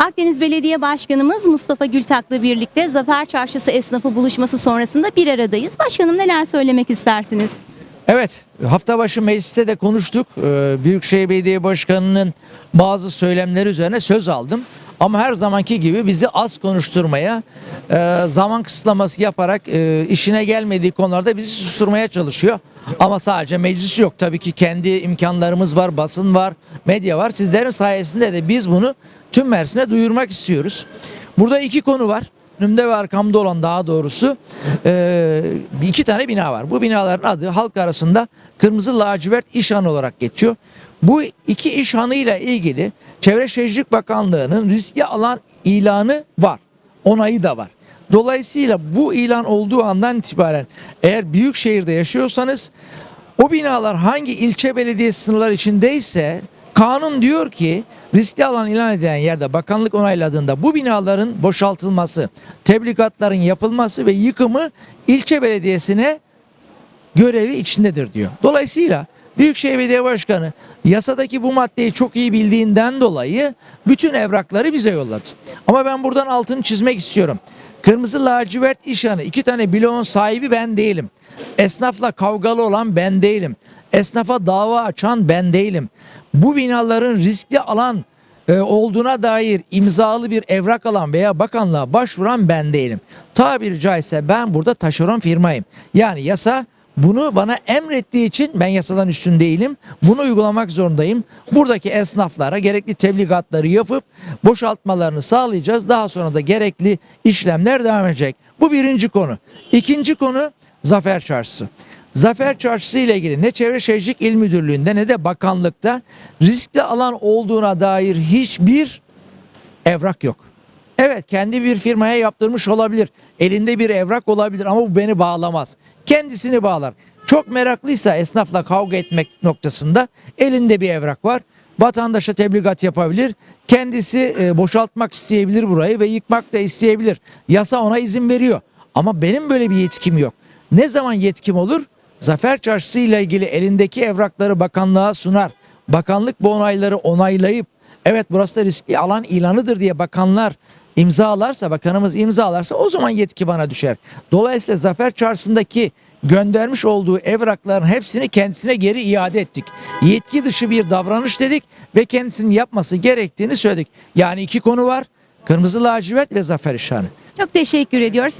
Akdeniz Belediye Başkanımız Mustafa Gültak'la birlikte Zafer Çarşısı esnafı buluşması sonrasında bir aradayız. Başkanım neler söylemek istersiniz? Evet, hafta başı mecliste de konuştuk. Ee, Büyükşehir Belediye Başkanı'nın bazı söylemleri üzerine söz aldım. Ama her zamanki gibi bizi az konuşturmaya, e, zaman kısıtlaması yaparak e, işine gelmediği konularda bizi susturmaya çalışıyor. Ama sadece meclis yok. Tabii ki kendi imkanlarımız var, basın var, medya var. Sizlerin sayesinde de biz bunu tüm Mersin'e duyurmak istiyoruz. Burada iki konu var. Önümde ve arkamda olan daha doğrusu e, iki tane bina var. Bu binaların adı halk arasında Kırmızı Lacivert İşhan olarak geçiyor. Bu iki işhanıyla ilgili Çevre Şehircilik Bakanlığı'nın riskli alan ilanı var. Onayı da var. Dolayısıyla bu ilan olduğu andan itibaren eğer büyük şehirde yaşıyorsanız o binalar hangi ilçe belediye sınırları içindeyse kanun diyor ki riskli alan ilan edilen yerde bakanlık onayladığında bu binaların boşaltılması, tebligatların yapılması ve yıkımı ilçe belediyesine görevi içindedir diyor. Dolayısıyla Büyükşehir Belediye Başkanı yasadaki bu maddeyi çok iyi bildiğinden dolayı bütün evrakları bize yolladı. Ama ben buradan altını çizmek istiyorum. Kırmızı lacivert işhanı iki tane bloğun sahibi ben değilim. Esnafla kavgalı olan ben değilim. Esnafa dava açan ben değilim. Bu binaların riskli alan e, olduğuna dair imzalı bir evrak alan veya bakanlığa başvuran ben değilim. Tabiri caizse ben burada taşeron firmayım. Yani yasa bunu bana emrettiği için ben yasadan üstün değilim. Bunu uygulamak zorundayım. Buradaki esnaflara gerekli tebligatları yapıp boşaltmalarını sağlayacağız. Daha sonra da gerekli işlemler devam edecek. Bu birinci konu. İkinci konu Zafer Çarşısı. Zafer Çarşısı ile ilgili ne Çevre Şehircilik İl Müdürlüğü'nde ne de bakanlıkta riskli alan olduğuna dair hiçbir evrak yok. Evet kendi bir firmaya yaptırmış olabilir. Elinde bir evrak olabilir ama bu beni bağlamaz. Kendisini bağlar. Çok meraklıysa esnafla kavga etmek noktasında elinde bir evrak var. Vatandaşa tebligat yapabilir. Kendisi e, boşaltmak isteyebilir burayı ve yıkmak da isteyebilir. Yasa ona izin veriyor. Ama benim böyle bir yetkim yok. Ne zaman yetkim olur? Zafer Çarşısı ile ilgili elindeki evrakları bakanlığa sunar. Bakanlık bu onayları onaylayıp evet burası da riskli alan ilanıdır diye bakanlar imzalarsa, bakanımız imzalarsa o zaman yetki bana düşer. Dolayısıyla Zafer Çarşısı'ndaki göndermiş olduğu evrakların hepsini kendisine geri iade ettik. Yetki dışı bir davranış dedik ve kendisinin yapması gerektiğini söyledik. Yani iki konu var. Kırmızı lacivert ve zafer işareti. Çok teşekkür ediyoruz.